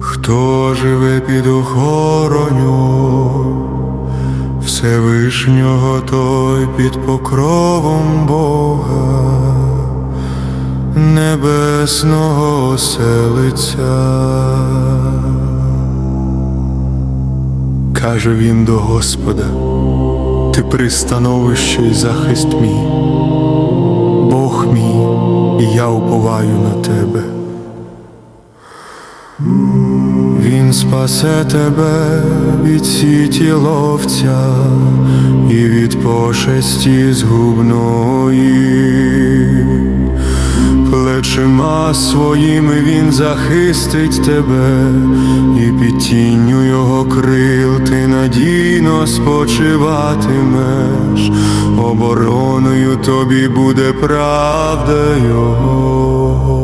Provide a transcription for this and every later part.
Хто живе під охороню Всевишнього той під покровом Бога, Небесного оселиться. Каже він до Господа, ти пристановище й захист мій, і я уповаю на тебе. Він спасе тебе від сіті ловця і від пошесті згубної. Плечима своїми він захистить тебе, і під тінню його крил ти спочиватимеш, обороною тобі буде правда його.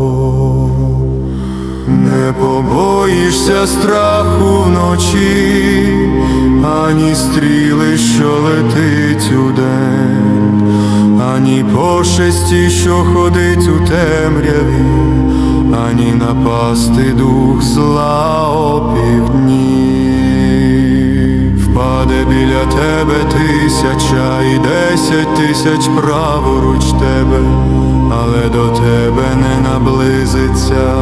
Не побоїшся страху вночі, ані стріли, що летить удень, ані пошесті, що ходить у темряві, ані напасти дух зла опівдні. Біля тебе тисяча і десять тисяч праворуч тебе, але до тебе не наблизиться.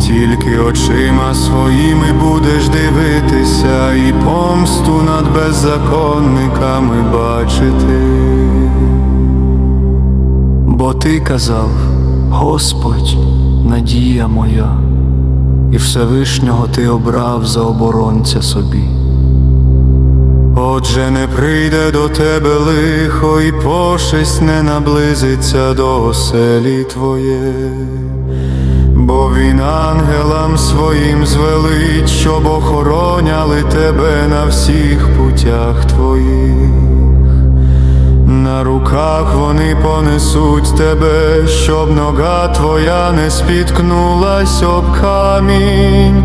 Тільки очима своїми будеш дивитися і помсту над беззаконниками бачити. Бо ти казав, Господь, надія моя, і Всевишнього ти обрав за оборонця собі. Отже, не прийде до тебе лихо, і пошесть не наблизиться до оселі твоєї. Бо він ангелам своїм звелить, щоб охороняли тебе на всіх путях твоїх. На руках вони понесуть тебе, щоб нога твоя не спіткнулась об камінь.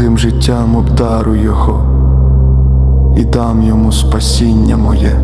Довгим життям обдару його і дам йому спасіння моє.